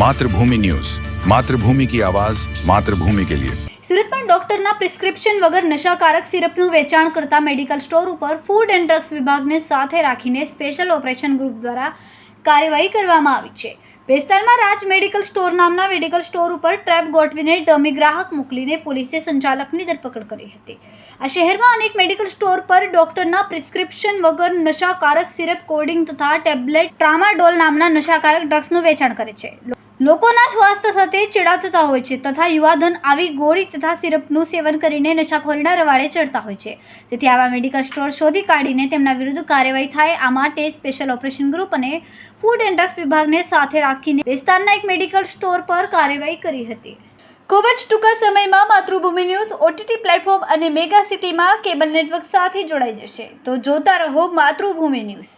Mathrubhumi news. Mathrubhumi કી આવાજ, માતૃભૂમિ કે લિયે. સુરતમાં ડોક્ટરના પ્રિસ્ક્રિપ્શન વગર નશાકારક સિરપનું વેચાણ કરતા મેડિકલ સ્ટોર ઉપર ફૂડ એન્ડ ડ્રગ્સ વિભાગને સાથે રાખીને સ્પેશિયલ ઓપરેશન ગ્રુપ દ્વારા કાર્યવાહી કરવામાં આવી છે. વિસ્તારમાં રાજ મેડિકલ સ્ટોર નામના મેડિકલ સ્ટોર ઉપર ટ્રેપ ગોઠવીને ડમી ગ્રાહક મોકલીને પોલીસે સંચાલકની ધરપકડ કરી હતી. આ શહેરમાં અનેક મેડિકલ સ્ટોર પર ડોક્ટરના પ્રિસ્ક્રિપ્શન વગર નશાકારક સિરપ, કોડિંગ તથા ટેબ્લેટ, ટ્રામાડોલ નામના નશાકારક ડ્રગ્સનું વેચાણ કરે છે. લોકોના સ્વાસ્થ્ય સાથે ચેડા થતા હોય છે તથા યુવાધન આવી ગોળી તથા સિરપનું સેવન કરીને નશાખોરીના રવાડે ચડતા હોય છે. જેથી આવા મેડિકલ સ્ટોર શોધી કાઢીને તેમના વિરુદ્ધ કાર્યવાહી થાય આ માટે સ્પેશિયલ ઓપરેશન ગ્રુપ અને ફૂડ એન્ડ ડ્રગ્સ વિભાગને સાથે રાખીને વિસ્તારના એક મેડિકલ સ્ટોર પર કાર્યવાહી કરી હતી. ખૂબ જ ટૂંકા સમયમાં માતૃભૂમિ ન્યૂઝ ઓટીટી પ્લેટફોર્મ અને મેગા સિટીમાં કેબલ નેટવર્ક સાથે જોડાઈ જશે. તો જોતા રહો માતૃભૂમિ ન્યૂઝ.